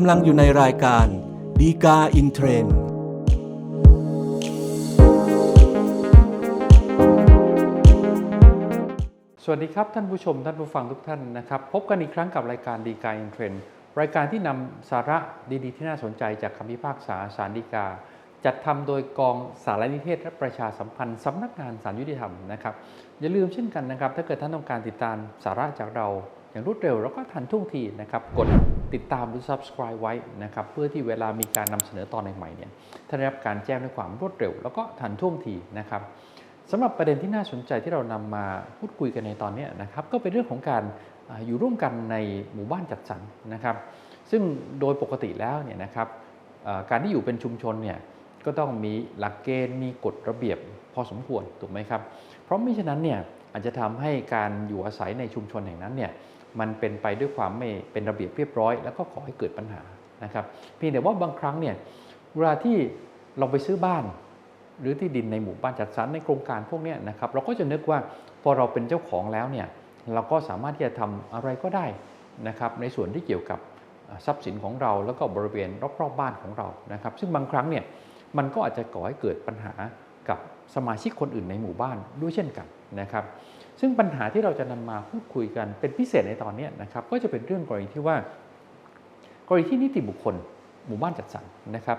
กำลังอยู่ในรายการดีกาอินเทรนสวัสดีครับ ท่านผู้ชมท่านผู้ฟังทุกท่านนะครับ พบกันอีกครั้งกับรายการดีกาอินเทรนด์รายการที่นำสาระดีๆ ที่น่าสนใจจากคำพิพากษาสารดีกา จัดทำโดยกองสารนิเทศและประชาสัมพันธ์สำนักงานสารยุติธรรมนะครับอย่าลืมเช่นกันนะครับ ถ้าเกิดท่านต้องการติดตามสาระจากเราอย่างรวดเร็วแล้วก็ทันท่วงทีนะครับกด ติดตามหรือ subscribe ไว้นะครับ เพื่อที่เวลามีการนำเสนอตอนใหม่ๆเนี่ยท่านได้รับการแจ้งด้วยความรวดเร็ว แล้วก็ทันท่วงทีนะครับสำหรับประเด็นที่น่าสนใจที่เรานำมาพูดคุยกันในตอนนี้นะครับก็เป็นเรื่องของการอยู่ร่วมกันในหมู่บ้านจัดสรรนะครับ ซึ่งโดยปกติแล้วเนี่ยนะครับการที่อยู่เป็นชุมชนเนี่ยก็ต้องมีหลักเกณฑ์มีกฎระเบียบพอสมควรถูกไหมครับ เพราะไม่ฉะนั้นเนี่ยอาจจะทำให้การอยู่อาศัยในชุมชนแห่งนั้นเนี่ย มันเป็นไปด้วยความไม่เป็นระเบียบเรียบร้อย แล้วก็ขอให้เกิดปัญหานะครับเพียงแต่ว่าบางครั้งเนี่ยเวลาที่เราไปซื้อบ้าน หรือที่ดินในหมู่บ้านจัดสรรในโครงการพวกนี้นะครับเราก็จะนึกว่าพอเราเป็นเจ้าของแล้วเนี่ยเราก็สามารถที่จะทำอะไรก็ได้นะครับในส่วนที่เกี่ยวกับทรัพย์สินของเราแล้วก็บริเวณรอบๆบ้านของเรานะครับ ซึ่งบางครั้งเนี่ยมันก็อาจจะก่อให้เกิดปัญหากับสมาชิกคนอื่นในหมู่บ้านด้วยเช่นกันนะครับ ซึ่งปัญหาที่เราจะนำมาพูดคุยกันเป็นพิเศษในตอนนี้นะครับก็จะเป็นเรื่องกรณีที่ว่ากรณีที่นิติบุคคล หมู่บ้านจัดสรรนะครับ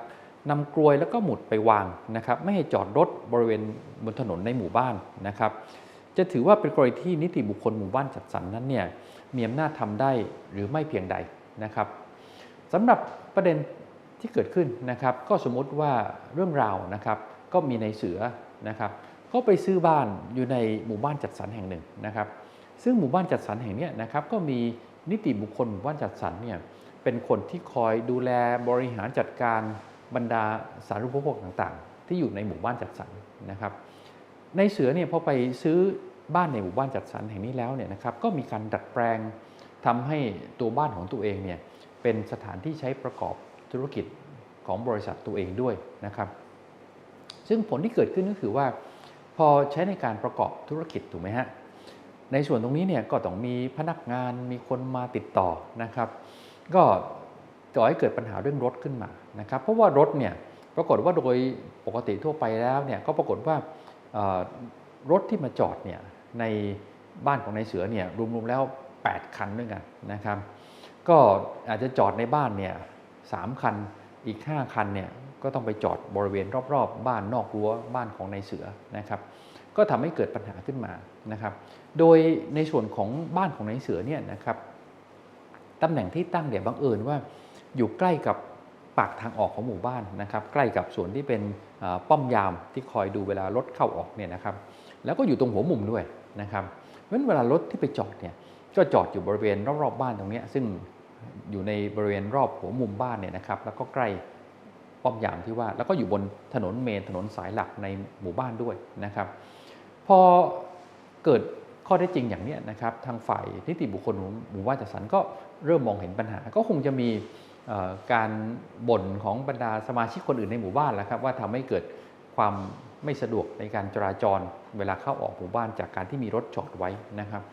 นำกลวยแล้วก็หมุดไปวางนะครับไม่ให้จอดรถบริเวณบนถนนในหมู่บ้านนะครับจะถือว่าเป็นกรณีที่นิติบุคคลหมู่บ้านจัดสรรนั้นเนี่ยมีอำนาจทำได้หรือไม่เพียงใดนะครับสำหรับประเด็นที่เกิดขึ้นนะครับ ก็สมมติว่าเรื่องราวนะครับก็มีในเสือนะครับ ก็ไปซื้อบ้านอยู่ในหมู่บ้านจัดสรรแห่งหนึ่งนะครับ ซึ่งหมู่บ้านจัดสรรแห่งนี้นะครับก็มีนิติบุคคลหมู่บ้านจัดสรรเนี่ยเป็นคนที่คอยดูแลบริหารจัดการบรรดาสารณูปโภคต่างๆ ที่อยู่ในหมู่บ้านจัดสรรนะครับ ในเสือเนี่ยพอไปซื้อบ้านในหมู่บ้านจัดสรรแห่งนี้แล้วเนี่ยนะครับก็มีการดัดแปลงทำให้ตัวบ้านของตัวเองเนี่ยเป็นสถานที่ใช้ประกอบธุรกิจของบริษัทตัวเองด้วยนะครับ ซึ่งผลที่เกิดขึ้นก็คือว่า พอใช้ในการประกอบธุรกิจถูกไหมฮะในส่วนตรงนี้เนี่ยก็ต้องมีพนักงานมีคนมาติดต่อนะครับ ก็ก่อให้เกิดปัญหาเรื่องรถขึ้นมานะครับ เพราะว่ารถเนี่ยปรากฏว่าโดยปกติทั่วไปแล้วเนี่ยก็ปรากฏว่ารถที่มาจอดเนี่ยในบ้านของนายเสือเนี่ยรวมๆแล้ว 8 คันด้วยกันนะครับ ก็อาจจะจอดในบ้านเนี่ยสามคันอีก 5 คันเนี่ย ก็ต้องไปจอดบริเวณรอบๆ บ้านนอกรั้วบ้านของนายเสือนะครับ ก็ทำให้เกิดปัญหาขึ้นมานะครับ โดยในส่วนของบ้านของนายเสือเนี่ยนะครับตำแหน่งที่ตั้งเนี่ยบังเอิญว่าอยู่ใกล้กับปากทางออกของหมู่บ้านนะครับ ใกล้กับส่วนที่เป็นป้อมยามที่คอยดูเวลารถเข้าออกเนี่ยนะครับ แล้วก็อยู่ตรงหัวมุมด้วยนะครับเพราะนั้นเวลารถที่ไปจอดเนี่ยก็จอดอยู่บริเวณรอบๆบบ้านตรงนี้ซึ่งอยู่ในบริเวณรอบหัวมุมบ้านเนี่ยนะครับ แล้วก็ใกล้ ป้อมยามที่ว่า แล้วก็อยู่บนถนนเมนถนนสายหลักในหมู่บ้านด้วยนะครับ พอเกิดข้อได้จริงอย่างนี้นะครับ ทางฝ่ายนิติบุคคลหมู่บ้านจัดสรรก็เริ่มมองเห็นปัญหา ก็คงจะมีการบ่นของบรรดาสมาชิกคนอื่นในหมู่บ้านแล้วครับว่าทำให้เกิดความไม่สะดวกในการจราจรเวลาเข้าออกหมู่บ้านจากการที่มีรถจอดไว้นะครับ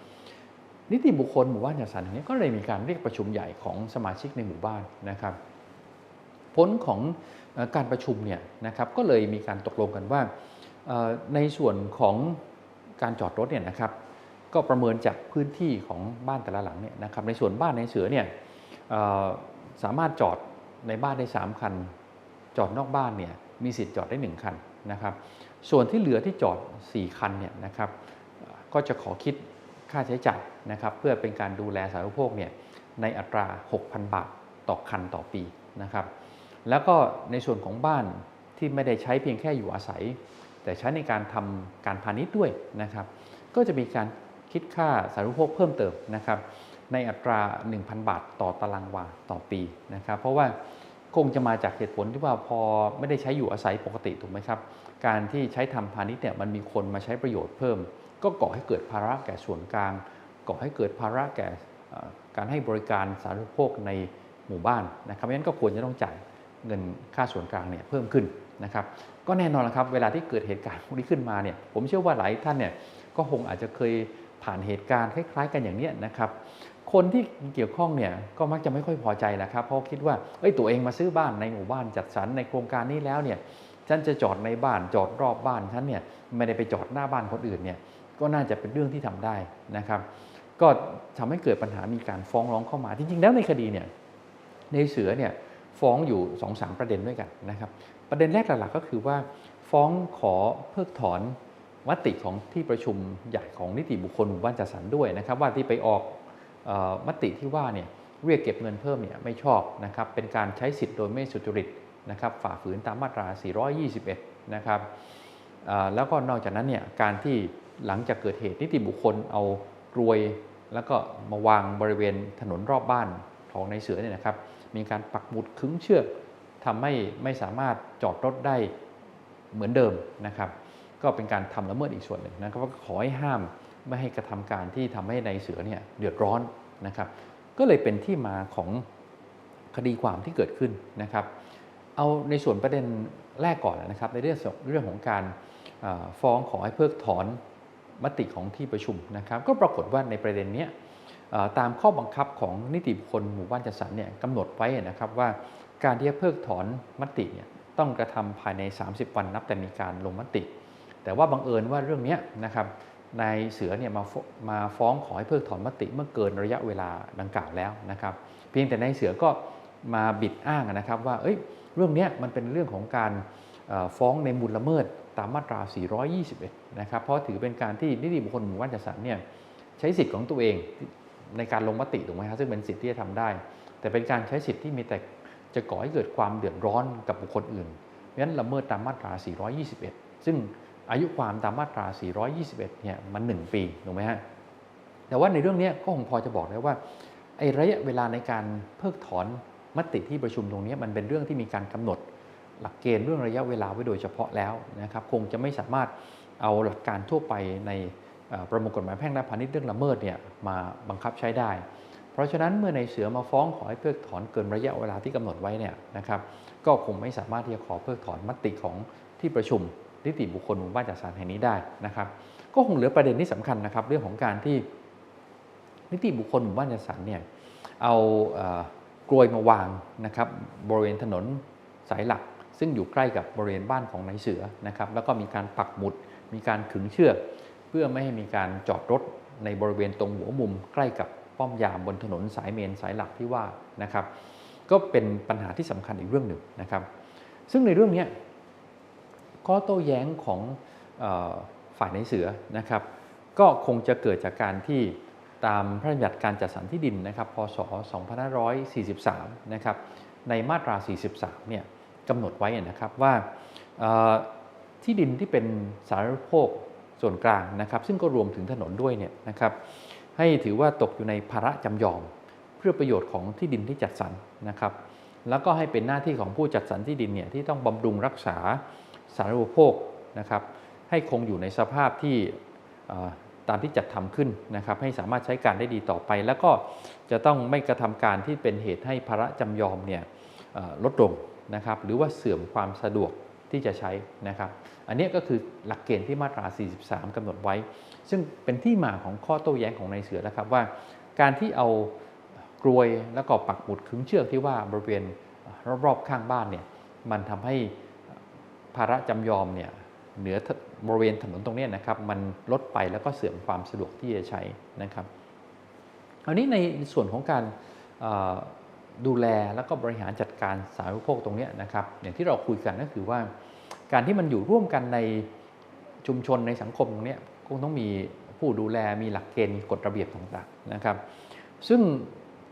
นิติบุคคลหมู่บ้านจัดสรรแห่งนี้ก็เลยมีการเรียกประชุมใหญ่ของสมาชิกในหมู่บ้านนะครับ ผลของการประชุมเนี่ยนะครับก็เลยมีการตกลงกันว่าในส่วนของการจอดรถเนี่ยนะครับก็ประเมินจากพื้นที่ของบ้านแต่ละหลังเนี่ยนะครับในส่วนบ้านในเสือเนี่ยสามารถจอดในบ้านได้ 3 คัน จอดนอกบ้านเนี่ยมีสิทธิ์จอดได้ 1 คันนะครับส่วนที่เหลือที่จอด 4 คันเนี่ยนะครับก็จะขอคิดค่าใช้จ่ายนะครับเพื่อเป็นการดูแลสาธารณูปโภคเนี่ยในอัตรา 6,000 บาทต่อคันต่อปีนะครับ แล้วก็ในส่วนของบ้านที่ไม่ได้ใช้เพียงแค่อยู่อาศัย แต่ใช้ในการทำการพาณิชย์ด้วยนะครับ ก็จะมีการคิดค่าสาธารณูปโภคเพิ่มเติมนะครับ ในอัตรา 1,000 บาทต่อตารางวาต่อปีนะครับ เพราะว่าคงจะมาจากเหตุผลที่ว่าพอไม่ได้ใช้อยู่อาศัยปกติถูกไหมครับ การที่ใช้ทำพาณิชย์เนี่ยมันมีคนมาใช้ประโยชน์เพิ่ม ก็ก่อให้เกิดภาระแก่ส่วนกลาง ก่อให้เกิดภาระแก่การให้บริการสาธารณูปโภคในหมู่บ้านนะครับเพราะฉะนั้นก็ควรจะต้องจ่าย เงินค่าส่วนกลางเนี่ยเพิ่มขึ้นนะครับก็แน่นอนละครับเวลาที่เกิดเหตุการณ์พวกนี้ขึ้นมาเนี่ยผมเชื่อว่าหลายท่านเนี่ยก็คงอาจจะเคยผ่านเหตุการณ์คล้าย ๆ กันอย่างนี้นะครับคนที่เกี่ยวข้องเนี่ยก็มักจะไม่ค่อยพอใจแหละครับ เพราะคิดว่าเอ้ยตัวเองมาซื้อบ้านในหมู่บ้านจัดสรรในโครงการนี้แล้วเนี่ยฉันจะจอดในบ้านจอดรอบบ้านฉันเนี่ยไม่ได้ไปจอดหน้าบ้านคนอื่นเนี่ยก็น่าจะเป็นเรื่องที่ทำได้นะครับ ก็ทำให้เกิดปัญหามีการฟ้องร้องเข้ามาจริงๆแล้วในคดีเนี่ยในเสือเนี่ย ฟ้องอยู่2อสประเด็นด้วยกันนะครับ ประเด็นแรกหลักๆก็คือว่า ฟ้องขอเพิกถอนมติของที่ประชุมใหญ่ของนิติบุคคลหมู่บ้านจัดสรรด้วยนะครับ ว่าที่ไปออกออมติที่ว่าเนี่ยเรียกเก็บเงินเพิ่มเนี่ยไม่ชอบนะครับเป็นการใช้สิทธิ์โดยไม่สุจริตนะครับฝ่าฝืนตามมาตรา 421 นะครับแล้วก็นอกจากนั้นเนี่ยการที่หลังจากเกิดเหตุนิติบุคคลเอากรวย แล้วก็มาวางบริเวณถนนรอบบ้านของในเสือเนี่ยนะครับ มีการปักหมุดขึงเชือกทำให้ไม่สามารถจอดรถได้เหมือนเดิมนะครับ ก็เป็นการทำละเมิดอีกส่วนหนึ่งนะครับก็ขอให้ห้ามไม่ให้กระทำการที่ทำให้ในเสือเนี่ยเดือดร้อนนะครับ ก็เลยเป็นที่มาของคดีความที่เกิดขึ้นนะครับ เอาในส่วนประเด็นแรกก่อนนะครับ ในเรื่องเรื่องของการฟ้องขอให้เพิกถอนมติของที่ประชุมนะครับ ก็ปรากฏว่าในประเด็นเนี้ย ตามข้อบังคับของนิติบุคคลหมู่บ้านจัดสรรเนี่ยกำหนดไว้นะครับว่าการที่จะเพิกถอนมติเนี่ยต้องกระทำภายใน 30 วันนับแต่มีการลงมติ แต่ว่าบังเอิญว่าเรื่องนี้นะครับนายเสือเนี่ยมาฟมาฟ้องขอให้เพิกถอนมติเมื่อเกินระยะเวลาดังกล่าวแล้วนะครับ เพียงแต่นายเสือก็มาบิดอ้างนะครับว่าเอ้ยเรื่องนี้มันเป็นเรื่องของการฟ้องในมูลละเมิดตามมาตรา 421 นะครับ เพราะถือเป็นการที่นิติบุคคลหมู่บ้านจัดสรรเนี่ยใช้สิทธิ์ของตัวเอง ในการลงมติถูกไหมครับซึ่งเป็นสิทธิ์ที่จะทำได้ แต่เป็นการใช้สิทธิ์ที่มีแต่จะก่อให้เกิดความเดือดร้อนกับบุคคลอื่นเพราะฉะนั้นละเมิดตามมาตรา 421 ซึ่งอายุความตามมาตรา 421 เนี่ยมัน 1 ปีถูกไหมฮะแต่ว่าในเรื่องนี้ก็คงพอจะบอกได้ว่าไอ้ระยะเวลาในการเพิกถอนมติที่ประชุมตรงนี้มันเป็นเรื่องที่มีการกำหนดหลักเกณฑ์เรื่องระยะเวลาไว้โดยเฉพาะแล้วนะครับคงจะไม่สามารถเอาหลักการทั่วไปใน ประมวลกฎหมายแพ่งและพาณิชย์เรื่องละเมิดเนี่ยมาบังคับใช้ได้ เพราะฉะนั้นเมื่อในเสือมาฟ้องขอให้เพิกถอนเกินระยะเวลาที่กำหนดไว้เนี่ยนะครับก็คงไม่สามารถที่จะขอเพิกถอนมติของที่ประชุมนิติบุคคลหมู่บ้านจัดสรรแห่งนี้ได้นะครับ ก็คงเหลือประเด็นที่สำคัญนะครับเรื่องของการที่นิติบุคคลหมู่บ้านจัดสรรเนี่ยเอากลวยมาวางนะครับบริเวณถนนสายหลัก ซึ่งอยู่ใกล้กับบริเวณบ้านของนายเสือนะครับแล้วก็มีการปักหมุด มีการขึงเชือก พื่อไม่ให้มีการจอดรถในบริเวณตรงหัวมุมใกล้กับป้อมยามบนถนนสายเมนสายหลักที่ว่านะครับก็เป็นปัญหาที่สำคัญอีกเรื่องหนึ่งนะครับ ซึ่งในเรื่องนี้ข้อโต้แย้งของออฝ่ายในเสือนะครับ ก็คงจะเกิดจากการที่ตามพระราชบัญญัติการจัดสรรที่ดินนะครับ พศ 2543 นะครับ ในมาตรา 43 เนี่ยกำหนดไว้นะครับว่าที่ดินที่เป็นสาธารณูปโภค ส่วนกลางนะครับ ซึ่งก็รวมถึงถนนด้วยเนี่ยนะครับ ให้ถือว่าตกอยู่ในภาระจำยอม เพื่อประโยชน์ของที่ดินที่จัดสรรนะครับ แล้วก็ให้เป็นหน้าที่ของผู้จัดสรรที่ดินเนี่ยที่ต้องบำรุงรักษาสาธารณูปโภคนะครับ ให้คงอยู่ในสภาพที่ตามที่จัดทำขึ้นนะครับ ให้สามารถใช้การได้ดีต่อไป แล้วก็จะต้องไม่กระทำการที่เป็นเหตุให้ภาระจำยอมเนี่ยลดลงนะครับ หรือว่าเสื่อมความสะดวก ที่จะใช้นะครับ อันนี้ก็คือหลักเกณฑ์ที่มาตรา 43กำหนดไว้ ซึ่งเป็นที่มาของข้อโต้แย้งของนายเสือนะครับว่า การที่เอากลวยแล้วก็ปักหมุดขึงเชือกที่ว่าบริเวณรอบๆข้างบ้านเนี่ยมันทำให้ภาระจำยอมเนี่ยเหนือบริเวณถนนตรงนี้นะครับมันลดไปแล้วก็เสื่อมความสะดวกที่จะใช้นะครับอันนี้ในส่วนของการ ดูแลแล้วก็บริหารจัดการสาธารณูปโภคตรงนี้นะครับอย่างที่เราคุยกันก็คือว่า การที่มันอยู่ร่วมกันในชุมชนในสังคมตรงนี้คงต้องมีผู้ดูแลมีหลักเกณฑ์มีกฎระเบียบต่างๆนะครับ ซึ่ง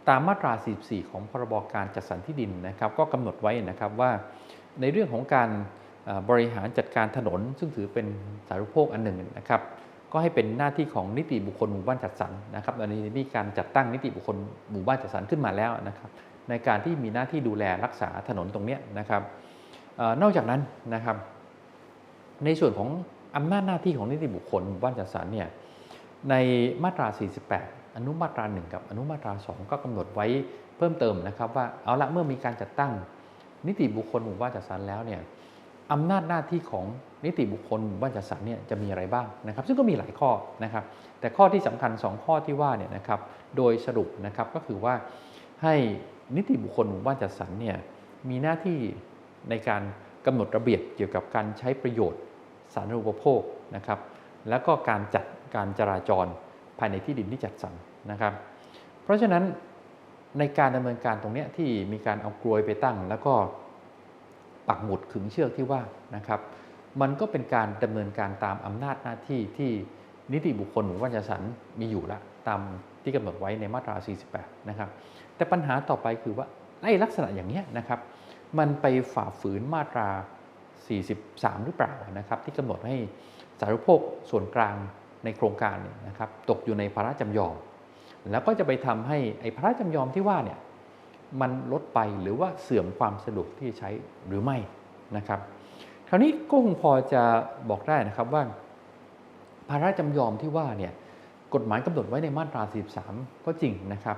ตามมาตรา 44 ของพรบการจัดสรรที่ดินนะครับ ก็กำหนดไว้นะครับว่าในเรื่องของการบริหารจัดการถนน ซึ่งถือเป็นสาธารณูปโภคอันหนึ่งนะครับก็ให้เป็นหน้าที่ของนิติบุคคลหมู่บ้านจัดสรรนะครับตอนนี้มีการจัดตั้งนิติบุคคลหมู่บ้านจัดสรรขึ้นมาแล้วนะครับ ในการที่มีหน้าที่ดูแลรักษาถนนตรงนี้นะครับออนอกจากนั้นนะครับ ในส่วนของอำนาจหน้าที่ของนิติบุคคลหมู่บ้านจัดสรรเนี่ยในมาตรา 48 อนุมาตรา 1 กับอนุมาตรา 2 ก็กำหนดไว้เพิ่มเติมนะครับ ว่าเอาละเมื่อมีการจัดตั้งนิติบุคคลหมู่บ้านจัดสรรแล้วเนี่ยอำนาจหน้าที่ของนิติบุคคลหมู่บ้านจัดสรรเนี่ยจะมีอะไรบ้างนะครับ ซึ่งก็มีหลายข้อนะครับ แต่ข้อที่สำคัญ 2 ข้อที่ว่าเนี่ยนะครับโดยสรุปนะครับก็คือว่าให้ นิติบุคคลหมู่บ้านจัดสรรเนี่ยมีหน้าที่ในการกำหนดระเบียบเกี่ยวกับการใช้ประโยชน์สาธารณูปโภคนะครับ แล้วก็การจัดการจราจรภายในที่ดินที่จัดสรรนะครับ เพราะฉะนั้นในการดำเนินการตรงนี้ที่มีการเอากลวยไปตั้ง แล้วก็ปักหมุดขึงเชือกที่ว่านะครับ มันก็เป็นการดำเนินการตามอำนาจหน้าที่ที่นิติบุคคลหมู่บ้านจัดสรรมีอยู่ละตาม ที่กำหนดไว้ในมาตรา 48 นะครับ แต่ปัญหาต่อไปคือว่าไอ้ลักษณะอย่างเนี้ยนะครับ มันไปฝ่าฝืนมาตรา 43 หรือเปล่านะครับ ที่กำหนดให้สารณูปโภคส่วนกลางในโครงการเนี่ยนะครับ ตกอยู่ในภาระจำยอม แล้วก็จะไปทำให้ไอ้ภาระจำยอมที่ว่าเนี่ยมันลดไปหรือว่าเสื่อมความสะดวกที่จะใช้หรือไม่นะครับ คราวนี้ก็คงพอจะบอกได้นะครับว่าภาระจำยอมที่ว่าเนี่ย กฎหมายกำหนดไว้ในมาตรา 43 ก็จริงนะครับ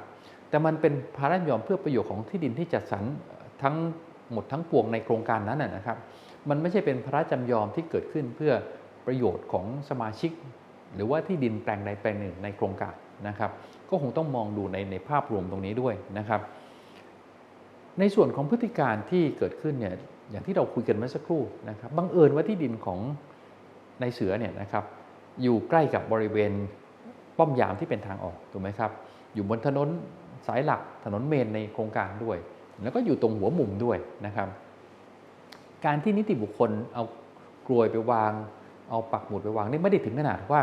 แต่มันเป็นภาระจำยอมเพื่อประโยชน์ของที่ดินที่จัดสรรทั้งหมดทั้งปวงในโครงการนั้นนะครับ มันไม่ใช่เป็นภาระจำยอมที่เกิดขึ้นเพื่อประโยชน์ของสมาชิก หรือว่าที่ดินแปลงใดแปลงหนึ่งในโครงการนะครับ ก็คงต้องมองดูในในภาพรวมตรงนี้ด้วยนะครับ ในส่วนของพฤติการที่เกิดขึ้นเนี่ยอย่างที่เราคุยกันเมื่อสักครู่นะครับบังเอิญว่าที่ดินของในเสือเนี่ยนะครับอยู่ใกล้กับบริเวณ ป้อมยามที่เป็นทางออกถูกไหมครับ อยู่บนถนนสายหลักถนนเมนในโครงการด้วย แล้วก็อยู่ตรงหัวมุมด้วยนะครับ การที่นิติบุคคลเอากลวยไปวาง เอาปักหมุดไปวางนี่ไม่ได้ถึงขนาดว่า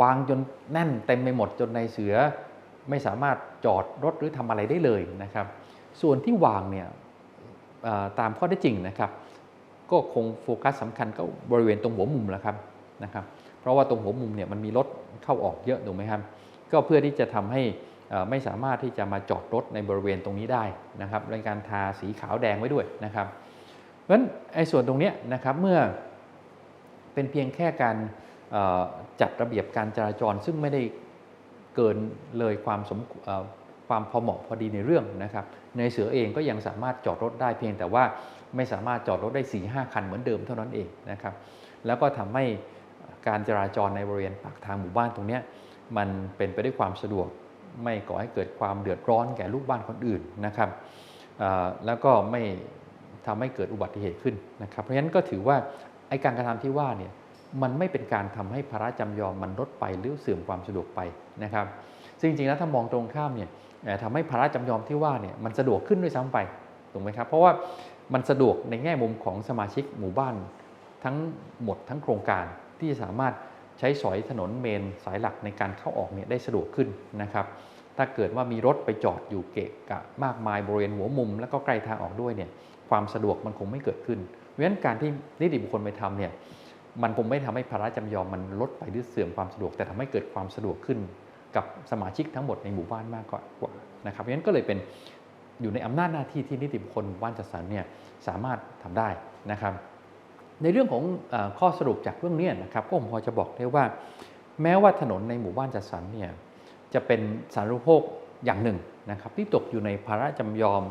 วางจนแน่นเต็มไปหมดจนในเสือไม่สามารถจอดรถหรือทำอะไรได้เลยนะครับ ส่วนที่วางเนี่ยตามข้อได้จริงนะครับ ก็คงโฟกัสสำคัญก็บริเวณตรงหัวมุมแหละครับ นะครับเพราะว่าตรงหัวมุมเนี่ยมันมีรถเข้าออกเยอะถูกไหมครับก็เพื่อที่จะทำให้ไม่สามารถที่จะมาจอดรถในบริเวณตรงนี้ได้นะครับในการทาสีขาวแดงไว้ด้วยนะครับเพราะฉะนั้นไอ้ส่วนตรงนี้นะครับเมื่อเป็นเพียงแค่การจัดระเบียบการจราจรซึ่งไม่ได้เกินเลยความสมความพอเหมาะพอดีในเรื่องนะครับในเสือเองก็ยังสามารถจอดรถได้เพียงแต่ว่าไม่สามารถจอดรถได้4ีหคันเหมือนเดิมเท่านั้นเองนะครับแล้วก็ทำให้ การจราจรในบริเวณปากทางหมู่บ้านตรงนี้มันเป็นไปด้วยความสะดวกไม่ก่อให้เกิดความเดือดร้อนแก่ลูกบ้านคนอื่นนะครับแล้วก็ไม่ทำให้เกิดอุบัติเหตุขึ้นนะครับ เพราะฉะนั้นก็ถือว่าไอ้การกระทำที่ว่าเนี่ยมันไม่เป็นการทำให้ภาระจำยอมมันลดไปหรือเสื่อมความสะดวกไปนะครับซึ่งจริงๆแล้วถ้ามองตรงข้ามเนี่ยทำให้ภาระจำยอมที่ว่าเนี่ยมันสะดวกขึ้นด้วยซ้ำไปถูกไหมครับ เพราะว่ามันสะดวกในแง่มุมของสมาชิกหมู่บ้านทั้งหมดทั้งโครงการ ที่สามารถใช้สอยถนนเมนสายหลักในการเข้าออกเนี่ยได้สะดวกขึ้นนะครับถ้าเกิดว่ามีรถไปจอดอยู่เกะกะมากมายบริเวณหัวมุม แล้วก็ใกล้ทางออกด้วยเนี่ยความสะดวกมันคงไม่เกิดขึ้นเพราะฉะนั้นการที่นิติบุคคลไปทำเนี่ยมันคงไม่ทำให้ภาระจำยอมมันลดไปหรือเสื่อมความสะดวก แต่ทำให้เกิดความสะดวกขึ้น กับสมาชิกทั้งหมดในหมู่บ้านมากกว่านะครับเพราะฉะนั้นก็เลยเป็นอยู่ในอำนาจหน้าที่ที่นิติบุคคลหมู่บ้านจัดสรรเนี่ยสามารถทำได้นะครับ ในเรื่องของอข้อสรุปจากเรื่องนี้นะครับก็ผมพอจะบอกได้ว่า แม้ว่าถนนในหมู่บ้านจัดสรรเนี่ยจะเป็นสาธารณูปโภคอย่างหนึ่งนะครับที่ตกอยู่ในภาระจำยอม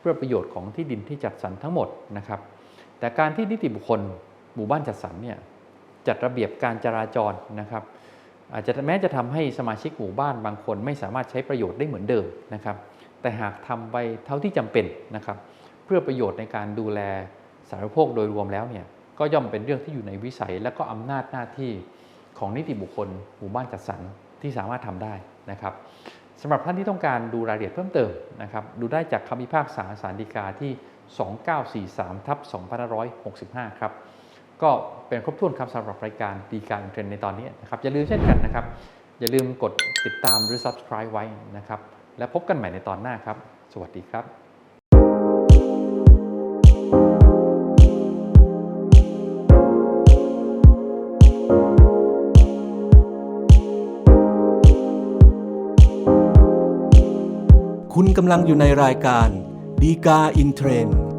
เพื่อประโยชน์ของที่ดินที่จัดสรรทั้งหมดนะครับ แต่การที่นิติบุคคลหมู่บ้านจัดสรรเนี่ยจัดระเบียบการจราจรนะครับอาจจะแม้จะทำให้สมาชิกหมู่บ้านบางคนไม่สามารถใช้ประโยชน์ได้เหมือนเดิมนะครับ แต่หากทำไปเท่าที่จำเป็นนะครับ เพื่อประโยชน์ในการดูแลสาธารณูปโภคโดยรวมแล้วเนี่ย ก็ย่อมเป็นเรื่องที่อยู่ในวิสัยและก็อำนาจหน้าที่ของนิติบุคคลหมู่บ้านจัดสรรที่สามารถทำได้นะครับสำหรับท่านที่ต้องการดูรายละเอียดเพิ่มเติมนะครับดูได้จากคำพิพากษาสารดีกาที่ 2943ทับ2565 ครับก็เป็นครบถ้วนครับสำหรับรายการดีการเทรนในตอนนี้นะครับอย่าลืมเช่นกันนะครับ อย่าลืมกดติดตามหรือ subscribe ไว้นะครับ และพบกันใหม่ในตอนหน้าครับ สวัสดีครับ ณกำลังอยู่ในรายการดีกาอินเทรนด์